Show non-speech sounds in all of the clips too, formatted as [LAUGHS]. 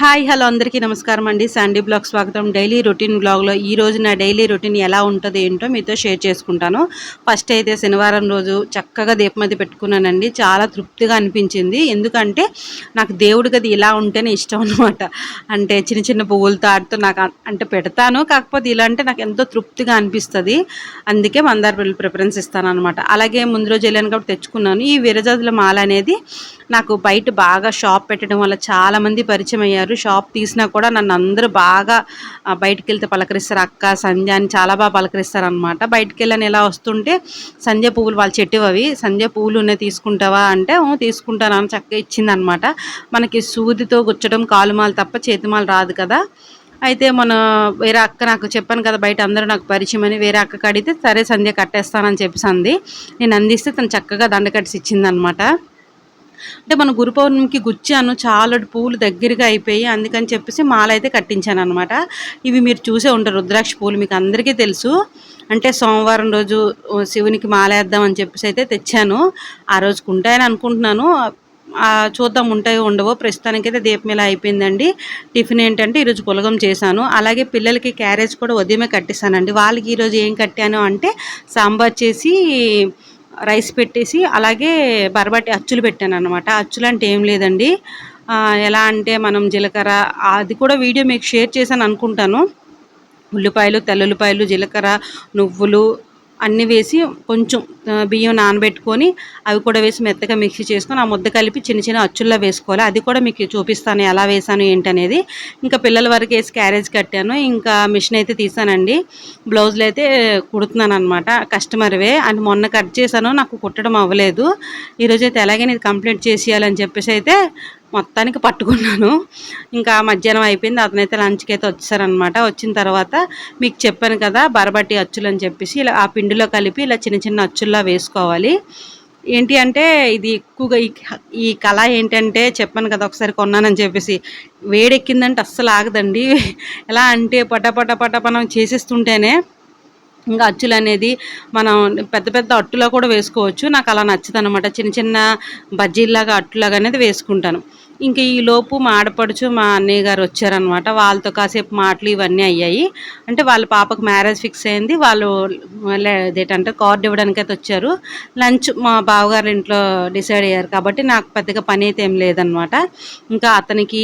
Hi hello అందరికీ నమస్కారం అండి. శాండీ బ్లాగ్ స్వాగతం. డైలీ రొటీన్ బ్లాగ్లో ఈ రోజు నా డైలీ రొటీన్ ఎలా ఉంటుంది ఏంటో మీతో షేర్ చేసుకుంటాను. ఫస్ట్ అయితే శనివారం రోజు చక్కగా దీపమతి పెట్టుకున్నానండి. చాలా తృప్తిగా అనిపించింది. ఎందుకంటే నాకు దేవుడి గది ఇలా ఉంటేనే ఇష్టం అనమాట అంటే చిన్న చిన్న పువ్వులతో ఆడుతూ నాకు అంటే పెడతాను. కాకపోతే ఇలా అంటే నాకు ఎంతో తృప్తిగా అనిపిస్తుంది. అందుకే మందార పిల్లలు ప్రిఫరెన్స్ ఇస్తాను అనమాట అలాగే ముందు రోజు వెళ్ళాను కాబట్టి తెచ్చుకున్నాను. ఈ విరజాజుల మాల అనేది నాకు బయట బాగా షాప్ పెట్టడం వల్ల చాలామంది పరిచయం అయ్యారు. షాప్ తీసినా కూడా నన్ను అందరూ బాగా బయటికి వెళ్తే పలకరిస్తారు. అక్క సంధ్య అని చాలా బాగా పలకరిస్తారు అనమాట బయటికి వెళ్ళని ఎలా వస్తుంటే సంధ్య పువ్వులు వాళ్ళు చెట్టు అవి. సంధ్య పువ్వులు ఉన్నాయి తీసుకుంటావా అంటే తీసుకుంటాను అని చక్కగా ఇచ్చిందనమాట మనకి సూదితో గుచ్చడం కాలుమాలు తప్ప చేతిమాలు రాదు కదా. అయితే మన వేరే అక్క నాకు చెప్పాను కదా బయట అందరూ నాకు పరిచయం అని. వేరే అక్క కడితే సరే సంధ్య కట్టేస్తానని చెప్పేసి అంది నేను అందిస్తే తను చక్కగా దండ కట్టిసి ఇచ్చిందనమాట అంటే మన గురు పౌర్ణమికి గుచ్చాను చాలా పూలు దగ్గరగా అయిపోయి అందుకని చెప్పేసి మాల అయితే కట్టించాను అనమాట ఇవి మీరు చూసే ఉంటారు రుద్రాక్ష పూలు మీకు అందరికీ తెలుసు. అంటే సోమవారం రోజు శివునికి మాల అని చెప్పేసి అయితే తెచ్చాను. ఆ రోజుకు ఉంటాయని అనుకుంటున్నాను. చూద్దాం ఉంటాయో ఉండవో ప్రస్తుతానికైతే దీపం ఇలా అయిపోయిందండి. టిఫిన్ ఏంటంటే ఈరోజు పులగం చేశాను. అలాగే పిల్లలకి క్యారేజ్ కూడా ఉదయమే కట్టేశానండి. వాళ్ళకి ఈరోజు ఏం కట్టాను అంటే సాంబార్ చేసి రైస్ పెట్టేసి అలాగే బరబట్టి అచ్చులు పెట్టాను అనమాట అచ్చులు అంటే ఏం లేదండి. ఎలా అంటే మనం జీలకర్ర అది కూడా వీడియో మీకు షేర్ చేశాను అనుకుంటాను. ఉల్లిపాయలు తెల్లుల్లిపాయలు జీలకర్ర నువ్వులు అన్నీ వేసి కొంచెం బియ్యం నానబెట్టుకొని అవి కూడా వేసి మెత్తగా మిక్సీ చేసుకొని ఆ ముద్ద కలిపి చిన్న చిన్న అచ్చుల్లో వేసుకోవాలి. అది కూడా మీకు చూపిస్తాను ఎలా వేసాను ఏంటనేది. ఇంకా పిల్లల వరకు వేసి క్యారేజ్ కట్టాను. ఇంకా మిషన్ అయితే తీసానండి. బ్లౌజులు అయితే కుడుతున్నాను అనమాట కస్టమర్వే. అని మొన్న కట్ చేశాను. నాకు కుట్టడం అవ్వలేదు. ఈరోజైతే ఎలాగైనా ఇది కంప్లీట్ చేసేయాలని చెప్పేసి అయితే మొత్తానికి పట్టుకున్నాను. ఇంకా మధ్యాహ్నం అయిపోయింది. అతనైతే లంచ్కి అయితే వచ్చారనమాట వచ్చిన తర్వాత మీకు చెప్పాను కదా బరబట్టి అచ్చులు అని చెప్పేసి ఇలా ఆ పిండిలో కలిపి ఇలా చిన్న చిన్న అచ్చుల్లా వేసుకోవాలి. ఏంటి అంటే ఇది ఎక్కువగా ఈ ఈ కళ ఏంటంటే చెప్పాను కదా ఒకసారి కొన్నానని చెప్పేసి. వేడెక్కిందంటే అస్సలు ఆగదండి. [LAUGHS] ఎలా అంటే పట పట పట మనం చేసేస్తుంటేనే ఇంకా అచ్చులు అనేది మనం పెద్ద పెద్ద అట్టులా కూడా వేసుకోవచ్చు. నాకు అలా నచ్చదు అనమాట చిన్న చిన్న బజ్జీల్లాగా అట్టులాగా అనేది వేసుకుంటాను. ఇంకా ఈలోపు మా ఆడపడుచు మా అన్నయ్య గారు వచ్చారనమాట వాళ్ళతో కాసేపు మాటలు ఇవన్నీ అయ్యాయి. అంటే వాళ్ళ పాపకు మ్యారేజ్ ఫిక్స్ అయింది. వాళ్ళు లే- అదేంటంటే కార్డు ఇవ్వడానికి అయితే వచ్చారు. లంచ్ మా బావగారి ఇంట్లో డిసైడ్ అయ్యారు. కాబట్టి నాకు పెద్దగా పని అయితే ఏం లేదనమాట ఇంకా అతనికి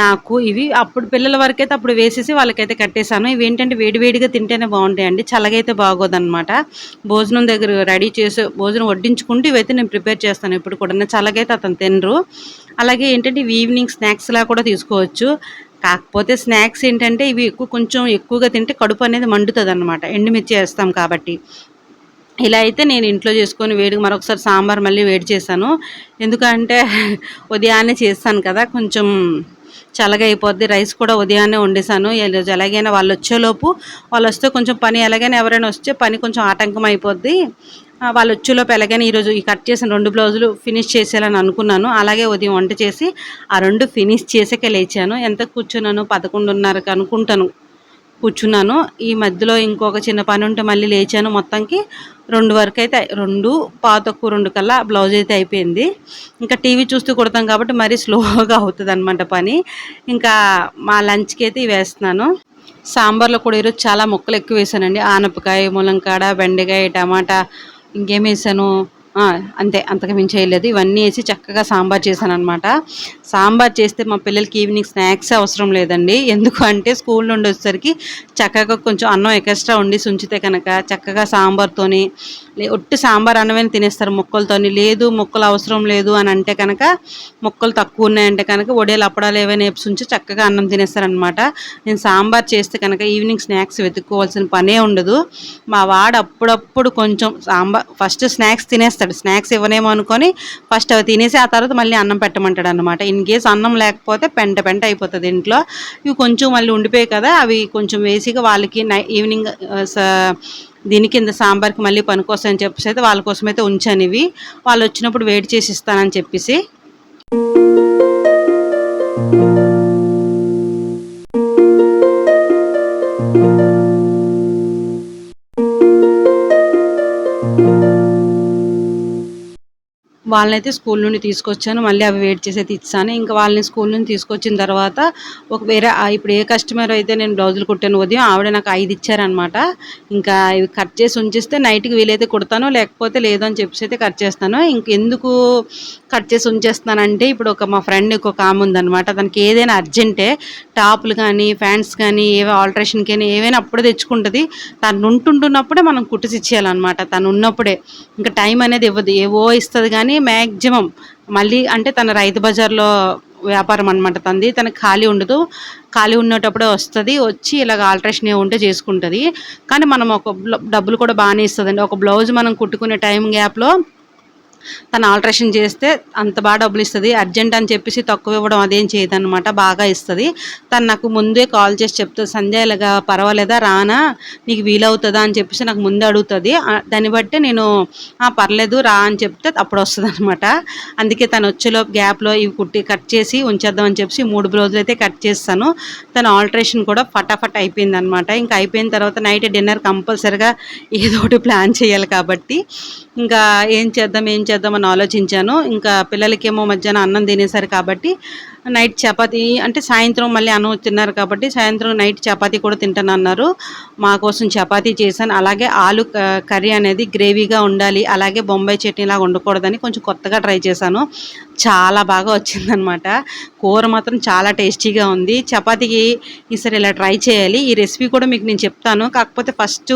నాకు ఇవి అప్పుడు పిల్లల వరకైతే అప్పుడు వేసేసి వాళ్ళకైతే కట్టేశాను. ఇవి ఏంటంటే వేడివేడిగా తింటేనే బాగుంటాయండి. చల్లగైతే బాగోదన్నమాట. భోజనం దగ్గర రెడీ చేసి భోజనం వడ్డించుకుంటూ ఇవైతే నేను ప్రిపేర్ చేస్తాను ఇప్పుడు కూడా. చల్లగైతే అతను తినరు. అలాగే ఏంటంటే ఇవి ఈవినింగ్ స్నాక్స్లా కూడా తీసుకోవచ్చు. కాకపోతే స్నాక్స్ ఏంటంటే ఇవి ఎక్కువ కొంచెం ఎక్కువగా తింటే కడుపు అనేది మండుతుంది అనమాట ఎండుమిర్చి వేస్తాం కాబట్టి. ఇలా అయితే నేను ఇంట్లో చేసుకొని వేడి మరొకసారి సాంబార్ మళ్ళీ వేడి చేశాను. ఎందుకంటే ఉదయాన్నే చేస్తాను కదా కొంచెం చల్లగా అయిపోద్ది. రైస్ కూడా ఉదయాన్నే వండేసాను ఎలాగైనా వాళ్ళు వచ్చేలోపు వాళ్ళు వస్తే కొంచెం పని ఎలాగైనా ఎవరైనా వస్తే పని కొంచెం ఆటంకం అయిపోద్ది. వాళ్ళు వచ్చేలోపు ఎలాగైనా ఈరోజు ఈ కట్ చేసిన రెండు బ్లౌజులు ఫినిష్ చేసేయాలని అనుకున్నాను. అలాగే ఉదయం వంట చేసి ఆ రెండు ఫినిష్ చేసాకే లేచాను. ఎంత కూర్చున్నాను? పదకొండున్నరకు అనుకుంటాను. కూర్చున్నాను. ఈ మధ్యలో ఇంకొక చిన్న పని ఉంటే మళ్ళీ లేచాను మొత్తంకి. రెండు వరకు అయితే రెండు పాతకు రెండు కల్లా బ్లౌజ్ అయితే అయిపోయింది. ఇంకా టీవీ చూస్తూ కుడతాం కాబట్టి మరీ స్లోగా అవుతుంది అనమాట పని. ఇంకా మా లంచ్కి అయితే వేస్తున్నాను సాంబార్లో కూడా ఈరోజు చాలా ముక్కలు ఎక్కువ వేసానండి. ఆనపకాయ ములంకాడ బెండకాయ టమాటా ఇంకేం వేసాను? అంతే అంతకు మించి వేయలేదు ఇవన్నీ వేసి చక్కగా సాంబార్ చేశాను అనమాట సాంబార్ చేస్తే మా పిల్లలకి ఈవినింగ్ స్నాక్స్ అవసరం లేదండి. ఎందుకు అంటే స్కూల్ నుండి వచ్చేసరికి చక్కగా కొంచెం అన్నం ఎక్స్ట్రా ఉండి ఉంచితే కనుక చక్కగా సాంబార్తోని ఒట్టి సాంబార్ అన్నమైన తినేస్తారు మొక్కలతోని. లేదు ముక్కలు అవసరం లేదు అని అంటే కనుక ముక్కలు తక్కువ ఉన్నాయంటే కనుక ఒడేలు అప్పడాలు ఏవైనా వేసి ఉంచి చక్కగా అన్నం తినేస్తారనమాట నేను సాంబార్ చేస్తే కనుక ఈవినింగ్ స్నాక్స్ వెతుక్కోవాల్సిన పనే ఉండదు. మా వాడు అప్పుడప్పుడు కొంచెం సాంబార్ ఫస్ట్ స్నాక్స్ తినేస్తాడు. స్నాక్స్ ఇవ్వనేమో అనుకొని ఫస్ట్ అవి తినేసి ఆ తర్వాత మళ్ళీ అన్నం పెట్టమంటాడు అనమాట ఇన్ కేస్ అన్నం లేకపోతే పెంట పెంట అయిపోతుంది ఇంట్లో. ఇవి కొంచెం మళ్ళీ ఉండిపోయాయి కదా అవి కొంచెం వేసిగా వాళ్ళకి ఈవినింగ్ దీని కింద సాంబార్కి మళ్ళీ పనికొస్తాయని చెప్పేసి అయితే వాళ్ళ కోసం అయితే ఉంచాను ఇవి. వాళ్ళు వచ్చినప్పుడు వేడి చేసి ఇస్తానని చెప్పేసి. వాళ్ళనైతే స్కూల్ నుండి తీసుకొచ్చాను. మళ్ళీ అవి వెయిట్ చేసి అయితే ఇచ్చాను. ఇంకా వాళ్ళని స్కూల్ నుండి తీసుకొచ్చిన తర్వాత ఒక వేరే ఇప్పుడు ఏ కస్టమర్ అయితే నేను బ్లౌజులు కుట్టాను ఉదయం ఆవిడ నాకు ఐదు ఇచ్చారనమాట ఇంకా ఇవి కట్ చేసి ఉంచిస్తే నైట్కి వీలైతే కుడతాను లేకపోతే లేదు అని చెప్పేసి అయితే కట్ చేస్తాను. ఇంకెందుకు కట్ చేసి ఉంచేస్తానంటే ఇప్పుడు ఒక మా ఫ్రెండ్ ఒక ఆమె ఉందనమాట తనకి ఏదైనా అర్జెంటే టాపులు కానీ ప్యాంట్స్ కానీ ఏవో ఆల్టరేషన్ కానీ ఏవైనా అప్పుడే తెచ్చుకుంటుంది. తను ఉంటుంటున్నప్పుడే మనం కుట్టిసి ఇచ్చేయాలన్నమాట తను ఉన్నప్పుడే. ఇంకా టైం అనేది ఇవ్వదు. ఏవో ఇస్తుంది కానీ మ్యాక్సిమం మళ్ళీ అంటే తన రైతు బజార్లో వ్యాపారం అనమాట తంది. తనకి ఖాళీ ఉండదు. ఖాళీ ఉండేటప్పుడే వస్తుంది. వచ్చి ఇలాగ ఆల్టరేషన్ ఏ ఉంటే చేసుకుంటుంది. కానీ మనం ఒక బ్ల- డబ్బులు కూడా బాగానే ఇస్తుందండి. ఒక బ్లౌజ్ మనం కుట్టుకునే టైం గ్యాప్లో తను ఆల్ట్రేషన్ చేస్తే అంత బాగా డబ్బులు ఇస్తుంది అర్జెంట్ అని చెప్పేసి తక్కువ ఇవ్వడం అదేం చేయదన్నమాట బాగా ఇస్తుంది. తను నాకు ముందే కాల్ చేసి చెప్తుంది సంధ్య ఇలాగా పర్వాలేదా? రానా? నీకు వీలవుతుందా? అని చెప్పేసి నాకు ముందే అడుగుతుంది. దాన్ని బట్టి నేను పర్లేదు రా అని చెప్తే అప్పుడు వస్తుంది అనమాట అందుకే తను వచ్చేలో గ్యాప్లో ఇవి కుట్టి కట్ చేసి ఉంచేద్దాం అని చెప్పేసి మూడు రోజులు అయితే కట్ చేస్తాను. తన ఆల్ట్రేషన్ కూడా ఫటాఫట్ అయిపోయింది అనమాట ఇంకా అయిపోయిన తర్వాత నైట్ డిన్నర్ కంపల్సరిగా ఏదో ఒకటి ప్లాన్ చేయాలి కాబట్టి. ఇంకా ఏం చేద్దాం ఏం చేద్దాం చేద్దామని ఆలోచించాను. ఇంకా పిల్లలకేమో మధ్యాహ్నం అన్నం తినేశారు కాబట్టి నైట్ చపాతీ అంటే సాయంత్రం మళ్ళీ అన్నం తిన్నారు కాబట్టి సాయంత్రం నైట్ చపాతీ కూడా తింటానన్నారు. మా కోసం చపాతీ చేశాను. అలాగే ఆలు కర్రీ అనేది గ్రేవీగా ఉండాలి అలాగే బొంబాయి చట్నీ లాగా ఉండకూడదని కొంచెం కొత్తగా ట్రై చేశాను. చాలా బాగా వచ్చిందనమాట కూర మాత్రం చాలా టేస్టీగా ఉంది. చపాతీకి ఈసారి ఇలా ట్రై చేయాలి. ఈ రెసిపీ కూడా మీకు నేను చెప్తాను. కాకపోతే ఫస్ట్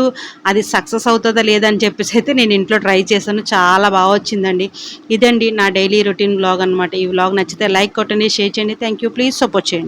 అది సక్సెస్ అవుతుందా లేదని చెప్పేసి అయితే నేను ఇంట్లో ట్రై చేశాను. చాలా బాగా వచ్చిందండి. ఇదండి నా డైలీ రొటీన్ వ్లాగ్ అనమాట ఈ వ్లాగ్ నచ్చితే లైక్ కొట్టండి షేర్ చేయండి థ్యాంక్ యూ ప్లీజ్ సపోర్ట్ చేయండి